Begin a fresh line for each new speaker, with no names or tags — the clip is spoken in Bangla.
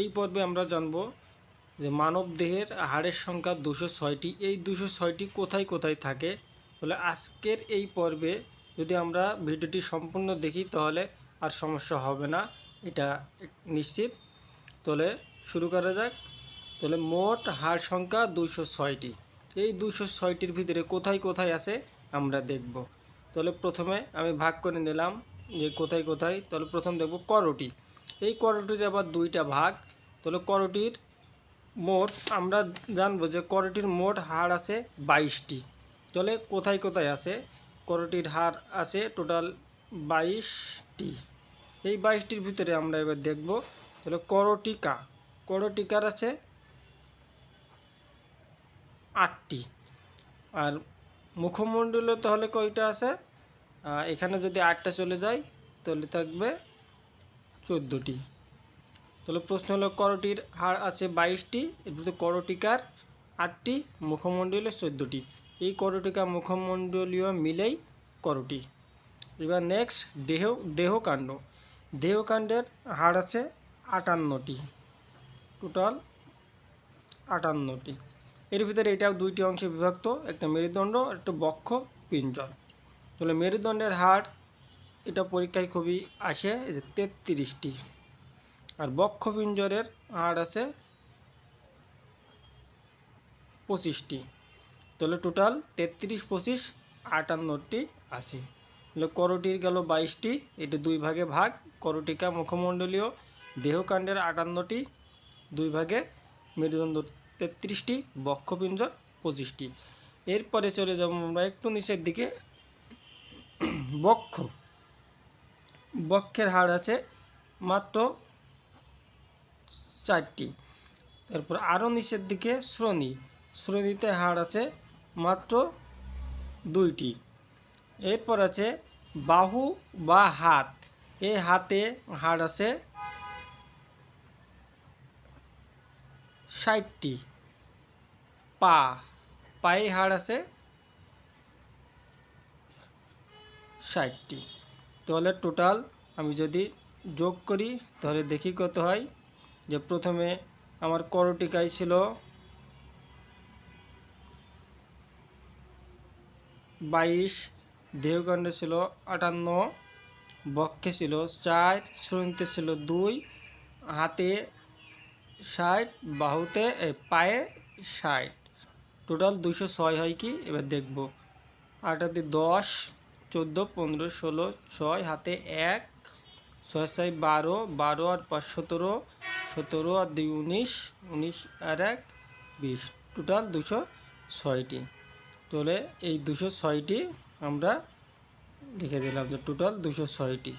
এই পর্বে আমরা জানব যে মানব দেহের হাড়ের সংখ্যা দুশো ছয়টি। এই দুশো ছয়টি কোথায় কোথায় থাকে? তাহলে আজকের এই পর্বে যদি আমরা ভিডিওটি সম্পূর্ণ দেখি তাহলে আর সমস্যা হবে না, এটা নিশ্চিত। তাহলে শুরু করা যাক। তাহলে মোট হাড় সংখ্যা দুশো ছয়টি। এই দুশো ছয়টির ভিতরে কোথায় কোথায় আছে আমরা দেখব। তাহলে প্রথমে আমি ভাগ করে নিলাম যে কোথায় কোথায়। তাহলে প্রথম দেখব করটি। এই করটির আবার দুইটা ভাগ। তাহলে করটির মোট, আমরা জানব যে করটির মোট হাড় আছে বাইশটি। তাহলে কোথায় কোথায় আছে? করটির হাড় আছে টোটাল বাইশটি। এই বাইশটির ভিতরে আমরা এবার দেখব, তাহলে করটিকা, করটিকার আছে আটটি। আর মুখমণ্ডলে তাহলে কয়টা আছে? এখানে যদি আটটা চলে যায়, তাহলে থাকবে চোদ্দোটি। তাহলে প্রশ্ন হলো, করটির হাড় আছে বাইশটি এর ভিতরে করটিকার আটটি, মুখমণ্ডলীয় চোদ্দোটি। এই করটিকা মুখমণ্ডলীয় মিলেই করটি। এবার নেক্সট দেহ, দেহকাণ্ড। দেহকাণ্ডের হাড় আছে আটান্নটি। টোটাল আটান্নটি। এর ভিতরে এটাও দুইটি অংশে বিভক্ত, একটা মেরুদণ্ড একটা বক্ষ পিঞ্জর তাহলে মেরুদণ্ডের হাড় এটা পরীক্ষায় খুবই আসে যে তেত্রিশটি। আর বক্ষ পিঞ্জরের হাড় আছে পঁচিশটি। তাহলে টোটাল তেত্রিশ, পঁচিশ, আটান্নটি আছে। করটির গেল বাইশটি, এটি দুই ভাগে ভাগ। করটিকা মুখমণ্ডলীয় দেহকাণ্ডের আটান্নটি, দুই ভাগে মেরুদণ্ড তেত্রিশটি, বক্ষপিঞ্জর পঁচিশটি। এরপরে চলে যাব আমরা একটু নিচের দিকে। বক্ষ। বক্ষের হাড় আছে মাত্র চারটি। তারপর আরও নিচের দিকে শ্রোণী। শ্রোণীতে হাড় আছে মাত্র দুইটি। এরপর আছে বাহু বা হাত। এই হাতে হাড় আছে ষাটটি। পা, পায়ে হাড় আছে ষাটটি। তাহলে টোটাল আমি যদি যোগ করি, তাহলে দেখি কত হয়। যে প্রথমে আমার করটিকায় ছিল? বাইশ, দেহকাণ্ডে ছিল আটান্ন, বক্ষে ছিল চার শ্রোণীতে ছিল দুই, হাতে ষাট, বাহুতে পায়ে ষাট। টোটাল দুশো ছয় হয় কি? এবার দেখব। আটাতে দশ চোদ্দ, পনেরো, ষোলো, ছয়, হাতে এক, ছয় ছয়, বারো বারো আর পাঁচ, সতেরো সতেরো আর দুই, উনিশ উনিশ আর এক, বিশ। টোটাল দুশো ছয়টি। তাহলে এই দুশো ছয়টি আমরা লিখে দিলাম যে টোটাল দুশো ছয়টি।